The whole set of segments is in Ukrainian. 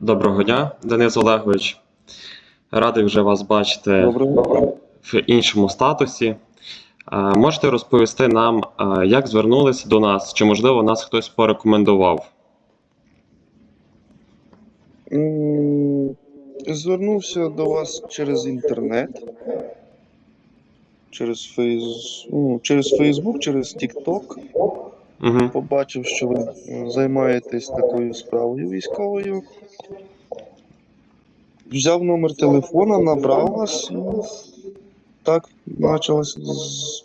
Доброго дня, Денис Олегович. Радий вже вас бачити Доброго. в іншому статусі. Е, Можете розповісти нам, е, як звернулися до нас, чи можливо нас хтось порекомендував? Звернувся до вас через інтернет, через Фейс... ну, через Фейсбук, через TikTok. Угу. Побачив, що ви займаєтесь такою справою військовою. Взяв номер телефона, набрав вас і так почалась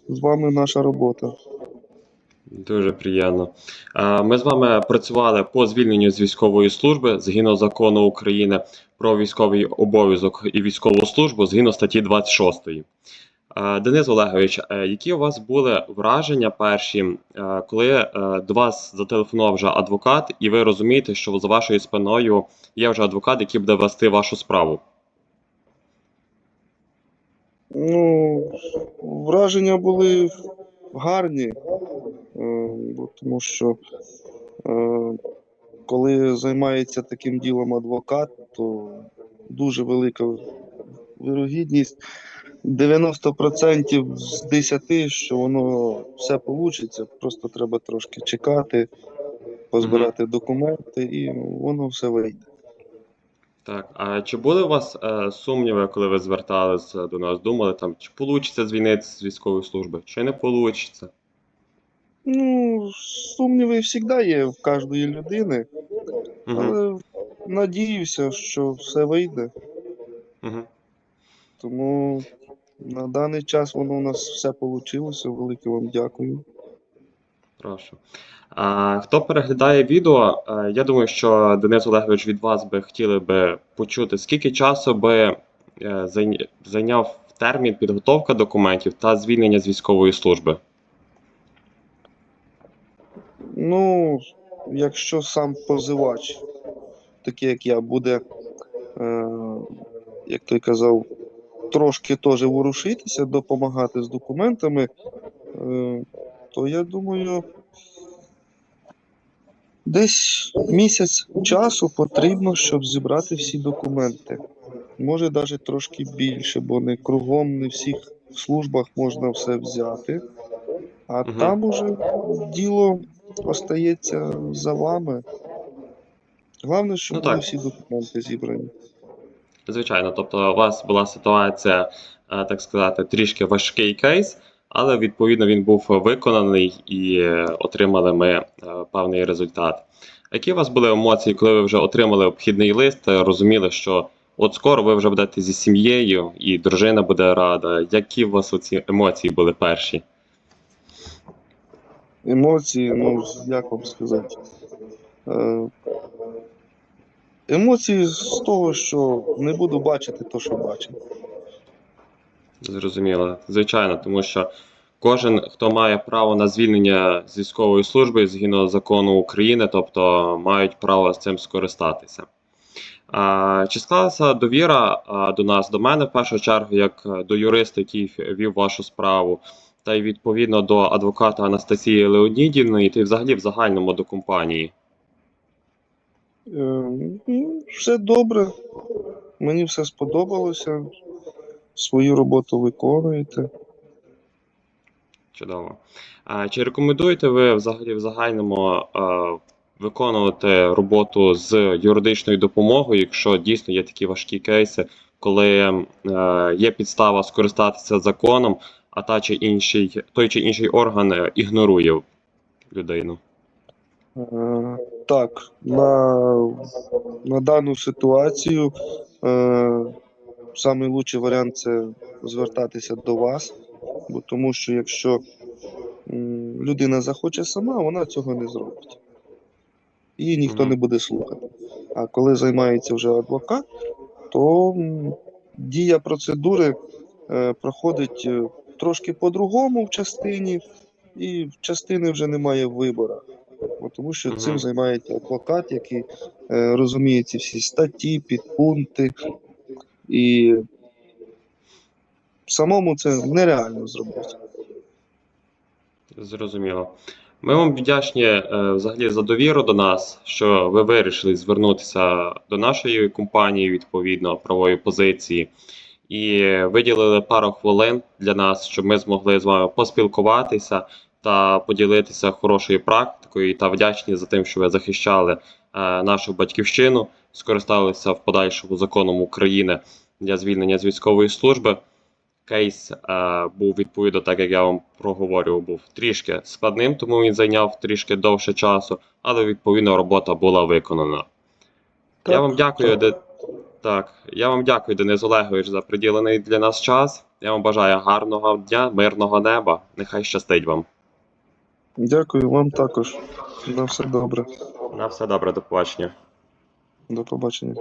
з, вами наша робота. Дуже приємно. Ми з вами працювали по звільненню з військової служби згідно закону України про військовий обов'язок і військову службу згідно статті 26. Денис Олегович, е, які у вас були враження перші, е, коли е, до вас зателефонував вже адвокат, і ви розумієте, що за вашою спиною є вже адвокат, який буде вести вашу справу? Ну, враження були гарні, тому що коли займається таким ділом адвокат, то дуже велика вирогідність 90% з 10, що воно все вийде, просто треба трошки чекати, позбирати документи і воно все вийде. Так, а чи були у вас е, сумніви, коли ви зверталися до нас? Думали там, чи вийде звільнитися з військової служби, чи не вийде? Ну, сумніви завжди є в кожної людини. Угу. Але надіюся, що все вийде. Угу. Тому на даний час воно у нас все вийшло. Велике вам дякую. Прошу. А, хто переглядає відео, е, я думаю, що Денис Олегович від вас би хотіли би почути, скільки часу би е, зайняв термін підготовка документів та звільнення з військової служби? Ну, якщо сам позивач, такий як я, буде, е, як той казав, трошки теж ворушитися, допомагати з документами, е, то я думаю, десь місяць часу потрібно, щоб зібрати всі документи. Може навіть трошки більше, бо не кругом, не в всіх службах можна все взяти. А Мгм. там уже діло остається за вами. Головне, щоб Ну, були всі документи зібрані. Звичайно, тобто у вас була ситуація, е, так сказати, трішки важкий кейс, але відповідно він був виконаний і е, отримали ми е, певний результат. Які у вас були емоції, коли ви вже отримали обхідний лист, розуміли, що от скоро ви вже будете зі сім'єю і дружина буде рада? Які у вас оці емоції були перші? Емоції, ну, як вам сказати. Емоції з того, що не буду бачити те, що бачив. Зрозуміло, звичайно, тому що кожен, хто має право на звільнення з військової служби згідно закону України, тобто мають право з цим скористатися. А, чи склалася довіра а, до нас, до мене в першу чергу, як е, до юриста, який вів вашу справу, та й відповідно до адвоката Анастасії Леонідівної, та й взагалі в загальному до компанії? Е, ну, Все добре. Мені все сподобалося. Свою роботу виконуєте. Чудово. А чи рекомендуєте ви взагалі в загальному е, виконувати роботу з юридичною допомогою, якщо дійсно є такі важкі кейси, коли е, є підстава скористатися законом, а та чи інший, той чи інший орган ігнорує людину? Е, Так, на, на дану ситуацію е, самий варіант це звертатися до вас, бо тому що якщо людина захоче сама, вона цього не зробить. Її ніхто не буде слухати. А коли займається вже адвокат, то дія процедури е, проходить е, трошки по-другому в частині, і в частини вже немає вибору. Тому що цим займається адвокат, який е, розуміє ці всі статті, підпункти, і самому це нереально зробити. Зрозуміло. Ми вам вдячні е, взагалі за довіру до нас, що ви вирішили звернутися до нашої компанії відповідно правої позиції і виділили пару хвилин для нас, щоб ми змогли з вами поспілкуватися та поділитися хорошою практикою та вдячні за тим, що ви захищали е, нашу батьківщину, скористалися в подальшому законом України для звільнення з військової служби. Кейс е, був відповідно, так як я вам проговорював, був трішки складним, тому він зайняв трішки довше часу, але відповідно робота була виконана. я вам дякую, так. Де... так, я вам дякую, Денис Олегович, за приділений для нас час. Я вам бажаю гарного дня, мирного неба. Нехай щастить вам. Дякую вам також. На все добре. На все добре, до побачення. До побачення.